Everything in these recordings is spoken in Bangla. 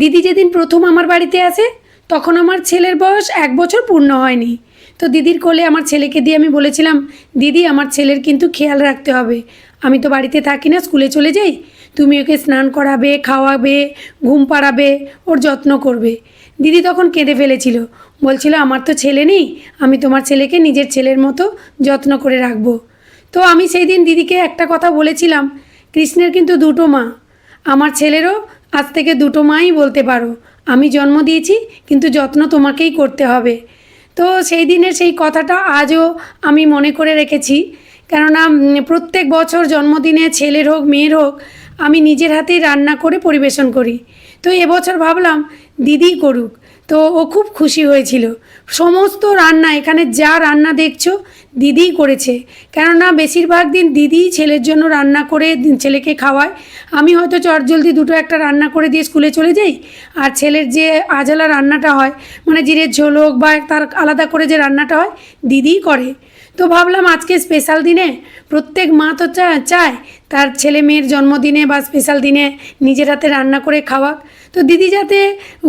দিদি যেদিন প্রথম আমার বাড়িতে আসে, তখন আমার ছেলের বয়স এক বছর পূর্ণ হয়নি। তো দিদির কোলে আমার ছেলেকে দিয়ে আমি বলেছিলাম, দিদি, আমার ছেলের কিন্তু খেয়াল রাখতে হবে। আমি তো বাড়িতে থাকি না, স্কুলে চলে যাই। তুমি ওকে স্নান করাবে, খাওয়াবে, ঘুম পাড়াবে, ওর যত্ন করবে। দিদি তখন কেঁদে ফেলেছিল। বলছিল, আমার তো ছেলে নেই, আমি তোমার ছেলেকে নিজের ছেলের মতো যত্ন করে রাখব। তো আমি সেই দিন দিদিকে একটা কথা বলেছিলাম, কৃষ্ণের কিন্তু দুটো মা, আমার ছেলেরও আজ থেকে দুটো মাই বলতে পারো। আমি জন্ম দিয়েছি, কিন্তু যত্ন তোমাকেই করতে হবে। তো সেই দিনের সেই কথাটা আজও আমি মনে করে রেখেছি। কেননা প্রত্যেক বছর জন্মদিনে ছেলের হোক, মেয়ের হোক, আমি নিজের হাতেই রান্না করে পরিবেশন করি। তো এবছর ভাবলাম দিদি করুক। তো ও খুব খুশি হয়েছিল। সমস্ত রান্না, এখানে যা রান্না দেখছ, দিদিই করেছে। কেননা বেশিরভাগ দিন দিদিই ছেলের জন্য রান্না করে ছেলেকে খাওয়ায়। আমি হয়তো চটজলদি দুটো একটা রান্না করে দিয়ে স্কুলে চলে যাই, আর ছেলের যে আজালা রান্নাটা হয় মানে জিরের ঝোল হোক বা তার আলাদা করে যে রান্নাটা হয়, দিদিই করে। তো ভাবলাম আজকে স্পেশাল দিনে প্রত্যেক মা তো চায়, তার ছেলে মেয়ের জন্মদিনে বা স্পেশাল দিনে নিজের হাতে রান্না করে খাওয়াক। তো দিদি যাতে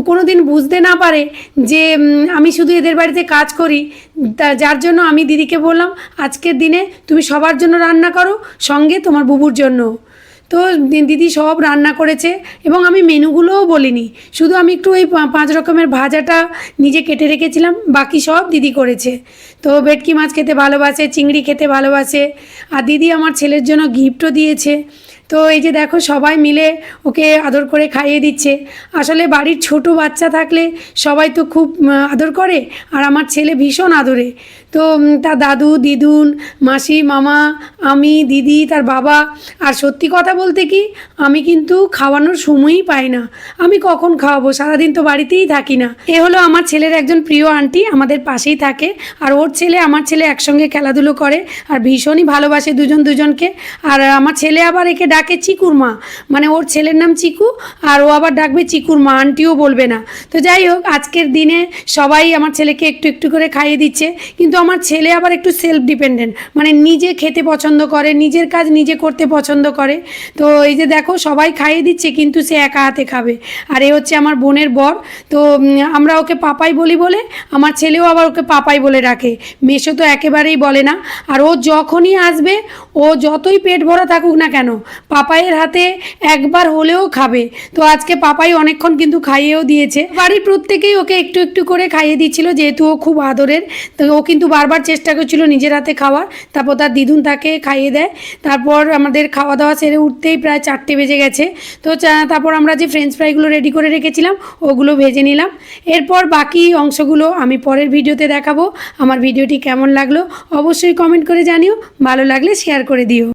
কোনো দিন বুঝতে না পারে যে আমি শুধু এদের বাড়িতে কাজ করি, তা যার জন্য আমি দিদিকে বললাম, আজকের দিনে তুমি সবার জন্য রান্না করো, সঙ্গে তোমার বুবুর জন্য। তো দিদি সব রান্না করেছে এবং আমি মেনুগুলোও বলিনি। শুধু আমি একটু ওই পাঁচ রকমের ভাজাটা নিজে কেটে রেখেছিলাম, বাকি সব দিদি করেছে। তো ভেটকি মাছ খেতে ভালোবাসে, চিংড়ি খেতে ভালোবাসে, আর দিদি আমার ছেলের জন্য গিফটও দিয়েছে। তো এই যে দেখো সবাই মিলে ওকে আদর করে খাইয়ে দিচ্ছে। আসলে বাড়ির ছোট বাচ্চা থাকলে সবাই তো খুব আদর করে, আর আমার ছেলে ভীষণ আদরে। তো তার দাদু, দিদুন, মাসি, মামা, আমি, দিদি, তার বাবা, আর সত্যি কথা বলতে কি, আমি কিন্তু খাওয়ানোর সময়ই পাই না। আমি কখন খাওয়াবো? সারাদিন তো বাড়িতেই থাকি না। এ হলো আমার ছেলের একজন প্রিয় আন্টি, আমাদের পাশেই থাকে। আর ওর ছেলে, আমার ছেলে একসঙ্গে খেলাধুলো করে আর ভীষণই ভালোবাসে দুজন দুজনকে। আর আমার ছেলে আবার একে ডাকে চিকুর মা। মানে ওর ছেলের নাম চিকু, আর ও আবার ডাকবে চিকুর মা। আন্টিও বলবে না। তো যাই হোক, আজকের দিনে সবাই আমার ছেলেকে একটু একটু করে খাইয়ে দিচ্ছে। কিন্তু আমার ছেলে আবার একটু সেলফ ডিপেন্ডেন্ট মানে নিজে খেতে পছন্দ করে, নিজের কাজ নিজে করতে পছন্দ করে। তো এই যে দেখো, সবাই খাইয়ে দিচ্ছে, কিন্তু সে একা হাতে খাবে। আর এ হচ্ছে আমার বোনের বর। তো আমরা ওকে পাপাই বলি বলে, আমার ছেলেও আবার ওকে পাপাই বলে রাখে। মেশো তো একেবারেই বলে না। আর ও যখনই আসবে, ও যতই পেট ভরা থাকুক না কেন, পাপাইয়ের হাতে একবার হলেও খাবে। তো আজকে পাপাই অনেকক্ষণ কিন্তু খাইয়েও দিয়েছে। বাড়ির প্রত্যেকেই ওকে একটু একটু করে খাইয়ে দিচ্ছিল, যেহেতু ও খুব আদরের। তো ও কিন্তু বারবার চেষ্টা করছিল নিজের হাতে খাওয়ার। তারপর তার দিদুন তাকে খাইয়ে দেয়। তারপর আমাদের খাওয়া দাওয়া সেরে উঠতেই প্রায় চারটে বেজে গেছে। তো তারপর আমরা যে ফ্রেঞ্চ ফ্রাইগুলো রেডি করে রেখেছিলাম, ওগুলো ভেজে নিলাম। এরপর বাকি অংশগুলো আমি পরের ভিডিওতে দেখাবো। আমার ভিডিওটি কেমন লাগল অবশ্যই কমেন্ট করে জানিও। ভালো লাগলে শেয়ার করে দিও।